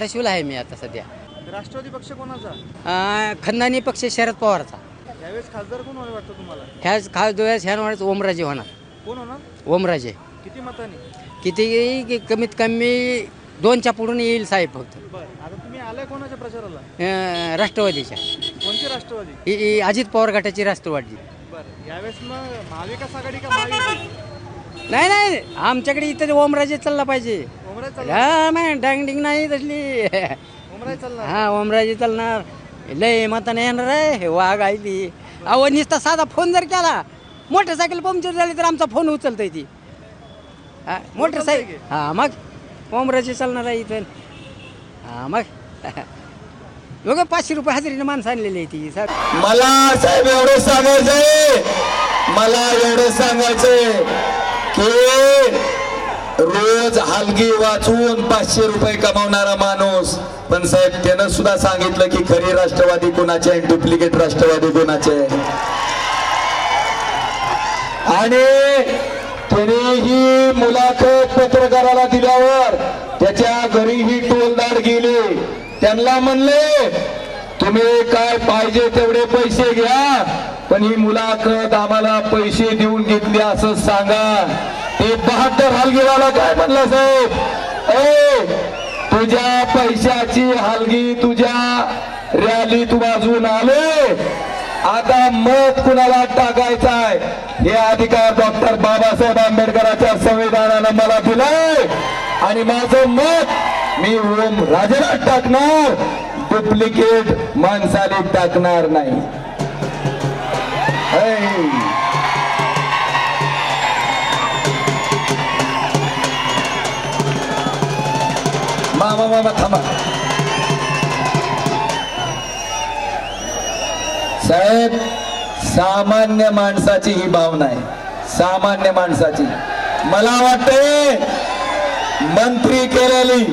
धाराशिवला आहे मी आता सध्या. राष्ट्रवादी पक्ष कोणाचा? अं, खंदानी पक्ष शरद पवारचा. यावेळेस खासदार कोण वाटतं तुम्हाला? ह्याच खास डोळ्यास ह्या ओमराजे होणार. कोण होणार? ओमराजे. किती मतांनी? किती की कमीत कमी दोनच्या पुढून येईल साहेब फक्त. बर. आता तुम्ही आलाय कोणाच्या प्रचाराला? अं, राष्ट्रवादीच्या. कोणती राष्ट्रवादी? ही ही अजित पवार गटाची राष्ट्रवादी. बर. यावेळेस मग महाविकास आघाडी का नाही नाही. आमच्याकडे इथं ओमराजे चालला पाहिजे. हा नाही डांग डिंग नाही तसली. हा ओमराजे चालणार. लय मताने येणार आहे हे वाघ आहे ती. अहो नुसता साधा फोन जर केला मोटरसायकल पंक्चर झाली तर आमचा फोन उचलतोय ती. हा मोटरसायकल हा मग? ओमराजे चालणार आहे इथं. हा मग? बघा पाचशे रुपये हजेरीने माणसं आणलेली आहे ती साहेब. मला साहेब एवढं सांगायचंय. मला एवढं सांगायचंय की रोज हलगी वाचून पाचशे रुपये कमावणारा माणूस. पण साहेब त्यानं सुद्धा सांगितलं की खरी राष्ट्रवादी कोणाचे आहे डुप्लिकेट राष्ट्रवादी कोणाचे आहे? आणि त्याने ही मुलाखत पत्रकाराला दिल्यावर त्याच्या घरी ही टोलदार गेले. त्यांना म्हणले तुम्ही काय पाहिजे तेवढे पैसे घ्या पण ही मुलाखत आम्हाला पैसे देऊन घेतली असं सांगा. ते बहात्तर हलगीवाला काय म्हणला साहेब? ए तुझ्या पैशाची हलगी तुझ्या रॅलीत वाजून आले. आता मत कुणाला टाकायचा आहे? हे अधिकार डॉक्टर बाबासाहेब आंबेडकरांच्या संविधानानं मला दिलाय. आणि माझं मत मी ओम राजेला टाकणार. डुप्लिकेट माणसाने टाकणार नाही. है. थांबा साहेब सामान्य माणसाची ही भावना आहे. सामान्य माणसाची. मला वाटते मंत्री केलेली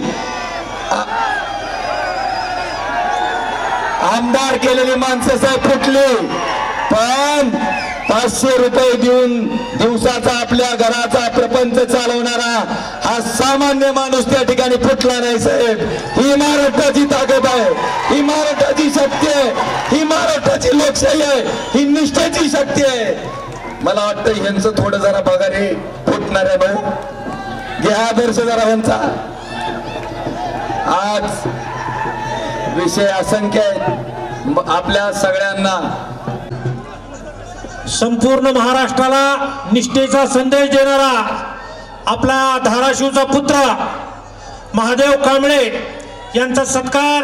आमदार केलेली माणसं साहेब फुटली. पण पाचशे रुपये देऊन दिवसाचा आपल्या घराचा प्रपंच चालवणारा हा सामान्य माणूस त्या ठिकाणी फुटला नाही साहेब. ही महाराष्ट्राची ताकद आहे. ही महाराष्ट्राची शक्ती आहे. ही महाराष्ट्राची लोकशाही आहे. ही निष्ठेची शक्ती आहे. मला वाटतं यांचं थोडं जरा बघा रे फुटणार आहे भाऊ घ्या आदर्श जरा ह्यांचा. आज विषय असंख्य आहेत. आपल्या सगळ्यांना. संपूर्ण महाराष्ट्राला निष्ठेचा संदेश देणारा आपला धाराशिवचा पुत्र महादेव कांबळे यांचा सत्कार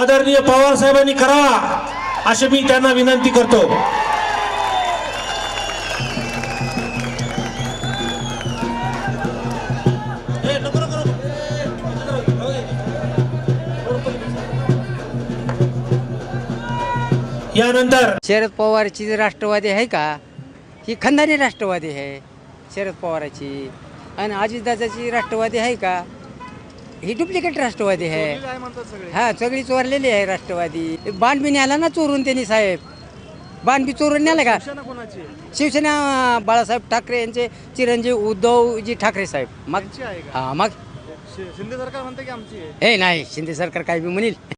आदरणीय पवार साहेबांनी करावा अशी मी त्यांना विनंती करतो. यानंतर शरद पवारची जी राष्ट्रवादी आहे का ही खंदानी राष्ट्रवादी आहे शरद पवाराची. आणि अजितदादाची राष्ट्रवादी आहे का? ही डुप्लिकेट राष्ट्रवादी आहे. हा सगळी चोरलेली आहे राष्ट्रवादी. बाण बी न्याला ना चोरून त्यांनी साहेब. बाण बी चोरून न्याला का? शिवसेना बाळासाहेब ठाकरे यांचे चिरंजीव उद्धवजी ठाकरे साहेब. मग हा मग शिंदे सरकार म्हणते की आमची हे नाही शिंदे सरकार काय बी म्हणील.